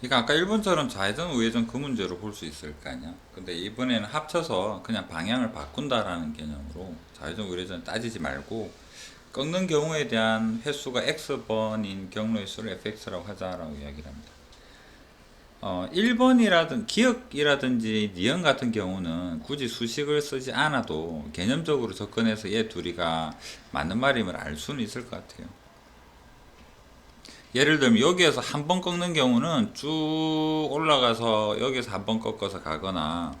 그러니까 아까 1번처럼 좌회전 우회전 그 문제로 볼 수 있을 거 아니야. 근데 이번에는 합쳐서 그냥 방향을 바꾼다라는 개념으로 좌회전 우회전 따지지 말고 꺾는 경우에 대한 횟수가 x번인 경로의 수를 fx라고 하자라고 이야기를 합니다. 어, 1번이라든 기억이라든지 니은 같은 경우는 굳이 수식을 쓰지 않아도 개념적으로 접근해서 얘 둘이가 맞는 말임을 알 수는 있을 것 같아요. 예를 들면 여기에서 한 번 꺾는 경우는 쭉 올라가서 여기서 한 번 꺾어서 가거나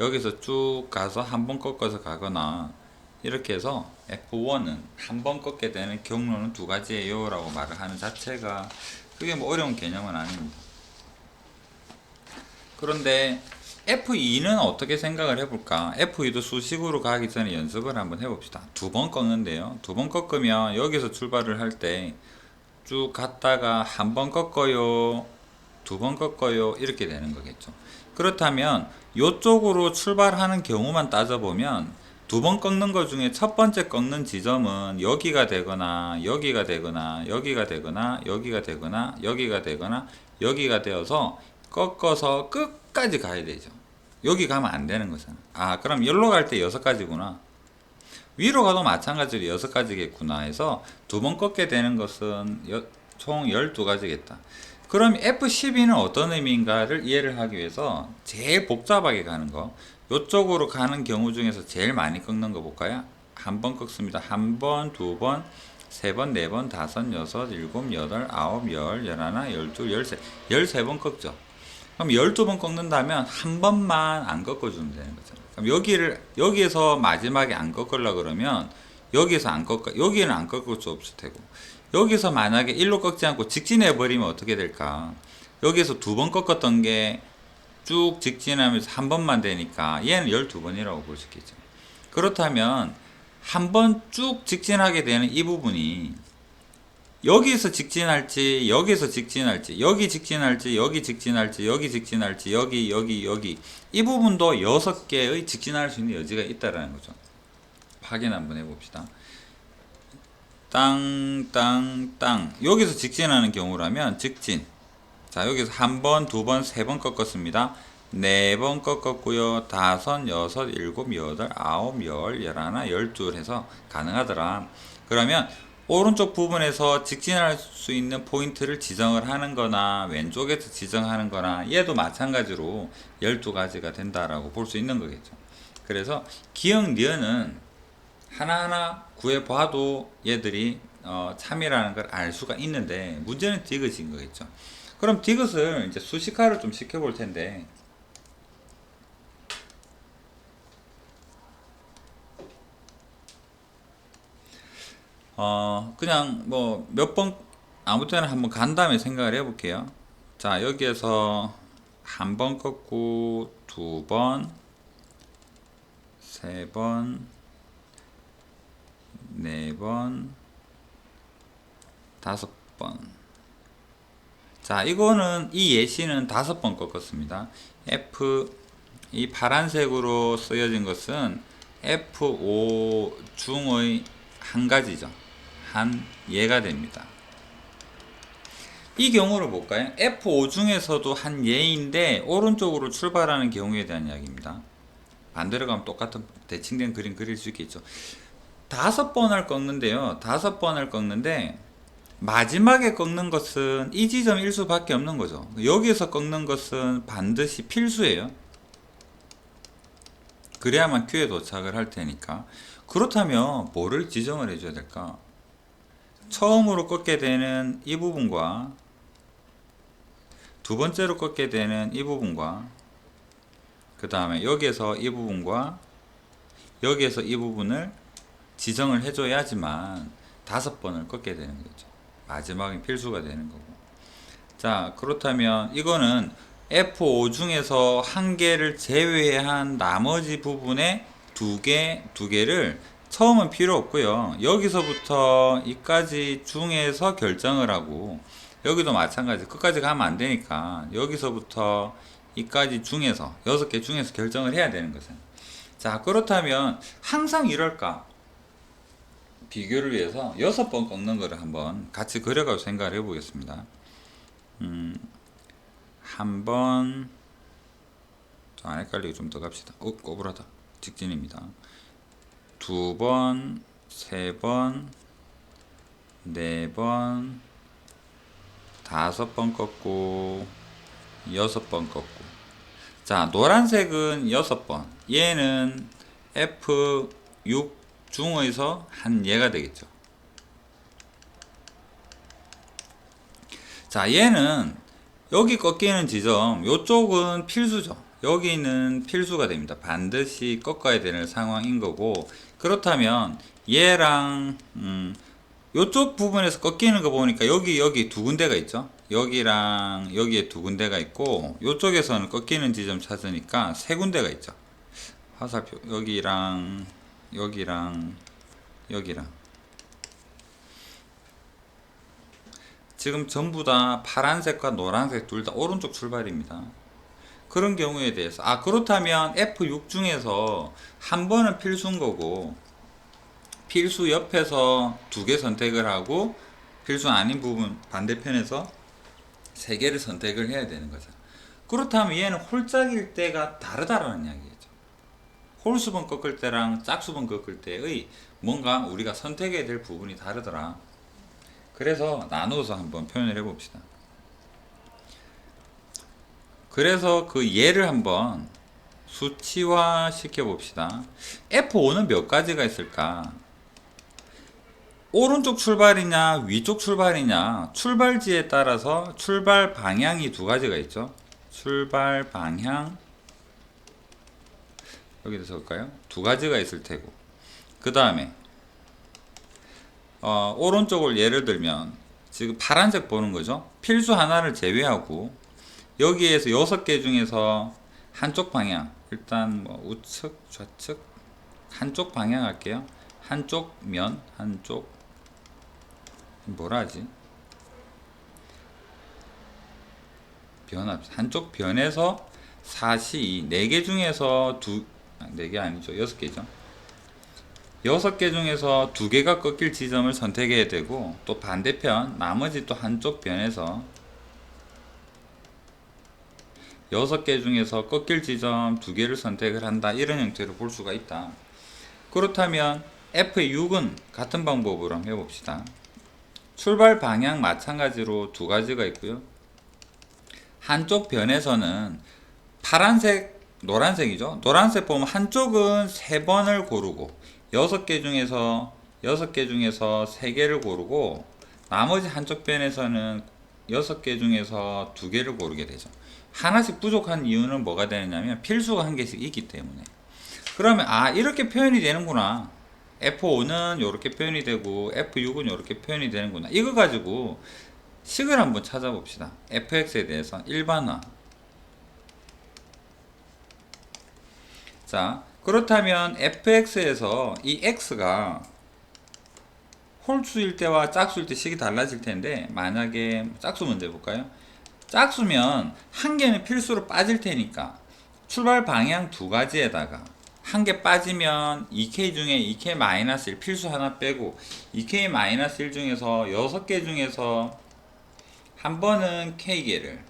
여기서 쭉 가서 한 번 꺾어서 가거나 이렇게 해서 F1은 한 번 꺾게 되는 경로는 두 가지예요 라고 말을 하는 자체가 그게 뭐 어려운 개념은 아닙니다. 그런데 F2는 어떻게 생각을 해볼까? F2도 수식으로 가기 전에 연습을 한번 해봅시다. 두 번 꺾는데요. 두 번 꺾으면 여기서 출발을 할 때 쭉 갔다가 한 번 꺾어요. 두 번 꺾어요. 이렇게 되는 거겠죠. 그렇다면 이쪽으로 출발하는 경우만 따져보면 두 번 꺾는 것 중에 첫 번째 꺾는 지점은 여기가 되거나 여기가 되거나 여기가 되거나 여기가 되거나 여기가 되거나 여기가 되어서 꺾어서 끝까지 가야 되죠. 여기 가면 안 되는 거잖아. 아, 그럼 여기로 갈 때 여섯 가지구나. 위로 가도 마찬가지로 여섯 가지겠구나 해서 두 번 꺾게 되는 것은 여- 총 12가지겠다. 그럼 F12는 어떤 의미인가를 이해를 하기 위해서 제일 복잡하게 가는 거. 요쪽으로 가는 경우 중에서 제일 많이 꺾는 거 볼까요? 한 번 꺾습니다. 한 번, 두 번, 세 번, 네 번, 다섯, 여섯, 일곱, 여덟, 아홉, 열, 열하나, 열둘, 열세. 열세 번 꺾죠. 그럼 12번 꺾는다면 한 번만 안 꺾어주면 되는. 그럼 여기를, 여기에서 마지막에 안 꺾으려 그러면 여기에서 안 꺾어, 여기는 안 꺾을 수 없을 테고. 여기서 만약에 일로 꺾지 않고 직진해 버리면 어떻게 될까? 여기에서 두 번 꺾었던 게 쭉 직진하면서 한 번만 되니까 얘는 12번이라고 볼 수 있겠죠. 그렇다면 한 번 쭉 직진하게 되는 이 부분이 여기서 직진할지 여기서 직진할지 여기 직진할지 여기 직진할지 여기 직진할지 여기 여기 여기 이 부분도 여섯 개의 직진할 수 있는 여지가 있다라는 거죠. 확인 한번 해봅시다. 땅, 땅, 땅. 여기서 직진하는 경우라면 직진. 자, 여기서 한 번, 두 번, 세 번 꺾었습니다. 네 번 꺾었고요. 다섯, 여섯, 일곱, 여덟, 아홉, 열, 열하나, 열둘 해서 가능하더라. 그러면 오른쪽 부분에서 직진할 수 있는 포인트를 지정을 하는 거나 왼쪽에서 지정하는 거나 얘도 마찬가지로 12가지가 된다라고 볼 수 있는 거겠죠. 그래서 기억 니은은 하나하나 구해봐도 얘들이 어, 참이라는 걸 알 수가 있는데 문제는 디귿인 거겠죠. 그럼 디귿을 이제 수식화를 좀 시켜볼 텐데 어 그냥 뭐 몇 번 아무 때나 한번 간 다음에 생각을 해볼게요. 자 여기에서 한 번 꺾고 두 번, 세 번, 네 번, 다섯 번. 자, 이거는 이 예시는 다섯 번 꺾었습니다. F 이 파란색으로 쓰여진 것은 F5 중의 한 가지죠. 한 예가 됩니다. 이 경우를 볼까요? F5 중에서도 한 예인데 오른쪽으로 출발하는 경우에 대한 이야기입니다. 반대로 가면 똑같은 대칭된 그림 그릴 수 있겠죠. 다섯 번을 꺾는데요. 다섯 번을 꺾는데 마지막에 꺾는 것은 이 지점 일수밖에 없는 거죠. 여기에서 꺾는 것은 반드시 필수예요. 그래야만 Q에 도착을 할 테니까. 그렇다면 뭐를 지정을 해줘야 될까? 처음으로 꺾게 되는 이 부분과 두 번째로 꺾게 되는 이 부분과 그 다음에 여기에서 이 부분과 여기에서 이 부분을 지정을 해줘야지만 다섯 번을 꺾게 되는 거죠. 마지막엔 필수가 되는 거고. 자, 그렇다면 이거는 F5 중에서 한 개를 제외한 나머지 부분의 두 개, 두 개를 처음은 필요 없고요. 여기서부터 이까지 중에서 결정을 하고 여기도 마찬가지 끝까지 가면 안 되니까 여기서부터 이까지 중에서 여섯 개 중에서 결정을 해야 되는 거죠. 자, 그렇다면 항상 이럴까? 비교를 위해서 여섯 번 꺾는 거를 한번 같이 그려가지고 생각을 해보겠습니다. 음, 한 번, 안 헷갈리게 좀 더 갑시다. 어, 꼬불하다. 직진입니다. 두 번, 세 번, 네 번, 다섯 번 꺾고, 여섯 번 꺾고. 자, 노란색은 여섯 번. 얘는 F6 중에서 한 얘가 되겠죠. 자, 얘는 여기 꺾이는 지점, 요쪽은 필수죠. 여기는 필수가 됩니다. 반드시 꺾어야 되는 상황인 거고, 그렇다면 얘랑, 음, 요쪽 부분에서 꺾이는 거 보니까 여기, 여기 두 군데가 있죠. 여기랑 여기에 두 군데가 있고, 요쪽에서는 꺾이는 지점 찾으니까 세 군데가 있죠. 화살표, 여기랑, 여기랑, 여기랑. 지금 전부 다 파란색과 노란색 둘 다 오른쪽 출발입니다. 그런 경우에 대해서 아 그렇다면 F6 중에서 한 번은 필수인 거고 필수 옆에서 두 개 선택을 하고 필수 아닌 부분 반대편에서 세 개를 선택을 해야 되는 거죠. 그렇다면 얘는 홀짝일 때가 다르다라는 이야기죠. 홀수번 꺾을 때랑 짝수번 꺾을 때의 뭔가 우리가 선택해야 될 부분이 다르더라. 그래서 나누어서 한번 표현을 해봅시다. 그래서 그 예를 한번 수치화 시켜 봅시다. F5는 몇 가지가 있을까? 오른쪽 출발이냐, 위쪽 출발이냐, 출발지에 따라서 출발 방향이 두 가지가 있죠. 출발 방향, 여기다 적을까요? 두 가지가 있을 테고. 그 다음에, 어, 오른쪽을 예를 들면, 지금 파란색 보는 거죠. 필수 하나를 제외하고, 여기에서 여섯 개 중에서 한쪽 방향, 일단 뭐 우측, 좌측, 한쪽 방향 할게요. 한쪽 면, 한쪽, 뭐라 하지? 변합, 한쪽 변에서 사시, 네개 중에서 두, 네개 아니죠. 여섯 개죠. 여섯 개 중에서 두 개가 꺾일 지점을 선택해야 되고, 또 반대편, 나머지 또 한쪽 변에서 여섯 개 중에서 꺾일 지점 두 개를 선택을 한다. 이런 형태로 볼 수가 있다. 그렇다면 F6은 같은 방법으로 한번 해봅시다. 출발 방향 마찬가지로 두 가지가 있고요. 한쪽 변에서는 파란색, 노란색이죠. 노란색 보면 한쪽은 세 번을 고르고 여섯 개 중에서 여섯 개 중에서 세 개를 고르고 나머지 한쪽 변에서는 여섯 개 중에서 두 개를 고르게 되죠. 하나씩 부족한 이유는 뭐가 되느냐면 필수가 한 개씩 있기 때문에. 그러면 아 이렇게 표현이 되는구나. F5는 이렇게 표현이 되고 F6은 이렇게 표현이 되는구나. 이거 가지고 식을 한번 찾아봅시다. fx에 대해서 일반화. 자, 그렇다면 fx에서 이 x가 홀수일 때와 짝수일 때 식이 달라질 텐데 만약에 짝수 먼저 해볼까요? 짝수면 한 개는 필수로 빠질 테니까 출발 방향 두 가지에다가 한 개 빠지면 2k 중에 2k 마이너스 1 필수 하나 빼고 2k 마이너스 1 중에서 6개 중에서 한 번은 k개를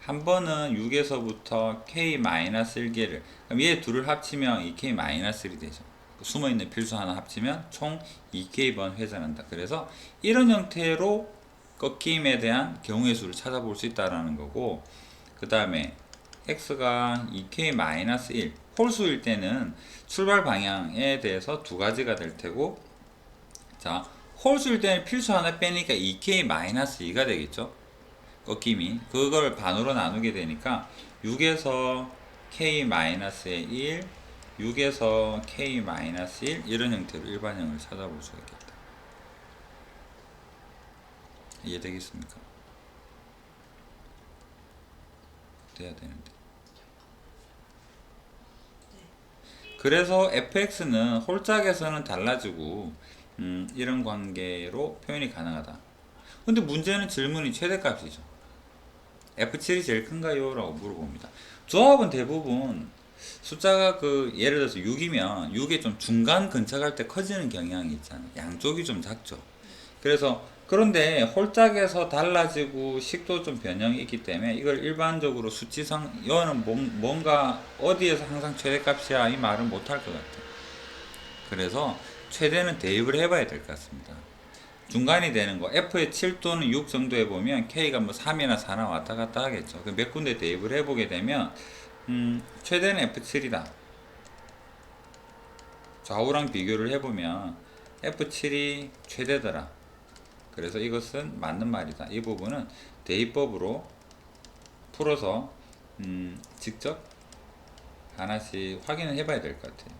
한 번은 6에서부터 k 마이너스 1개를 그럼 얘 둘을 합치면 2k 마이너스 1이 되죠. 숨어있는 필수 하나 합치면 총 2k번 회전한다. 그래서 이런 형태로 꺾임에 대한 경우의 수를 찾아볼 수 있다라는 거고 그 다음에 x가 2k-1 홀수일 때는 출발 방향에 대해서 두 가지가 될 테고 자 홀수일 때는 필수 하나 빼니까 2k-2가 되겠죠? 꺾임이. 그걸 반으로 나누게 되니까 6에서 k-의 1 6에서 k-1 이런 형태로 일반형을 찾아볼 수가 있겠다 이해되겠습니까? 돼야 되는데. 그래서 fx는 홀짝에서는 달라지고 음, 이런 관계로 표현이 가능하다. 근데 문제는 질문이 최대값이죠. f7이 제일 큰가요? 라고 물어봅니다. 조합은 대부분 숫자가 그 예를 들어서 6이면 6에 좀 중간 근처 갈 때 커지는 경향이 있잖아요. 양쪽이 좀 작죠. 그래서 그런데 홀짝에서 달라지고 식도 좀 변형이 있기 때문에 이걸 일반적으로 수치상 이거는 뭔- 뭔가 어디에서 항상 최대값이야 이 말은 못할 것 같아요. 그래서 최대는 대입을 해봐야 될 것 같습니다. 중간이 되는 거 F의 7 또는 6 정도 해보면 K가 뭐 3이나 4나 왔다 갔다 하겠죠. 그몇 군데 대입을 해보게 되면 음, 최대는 F7이다. 좌우랑 비교를 해보면 F7이 최대더라. 그래서 이것은 맞는 말이다. 이 부분은 대입법으로 풀어서 음, 직접 하나씩 확인을 해봐야 될 것 같아요.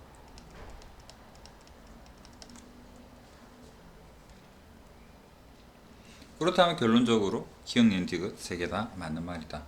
그렇다면 결론적으로 기억, 니은, 디귿 세개다 맞는 말이다.